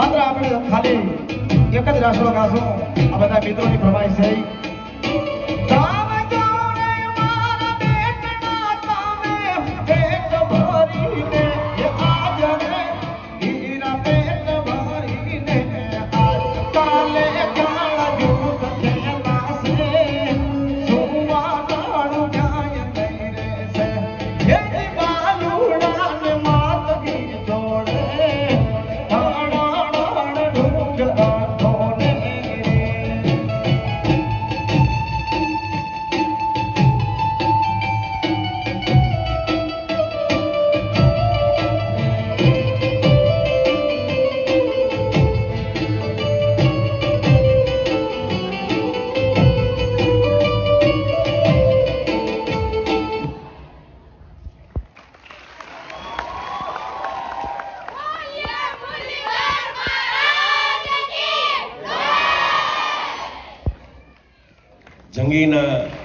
માત્ર આપણે ખાલી એક જ રાસડો ગાશું. આ બધા મિત્રોની પ્રમાણ છે. 原因呢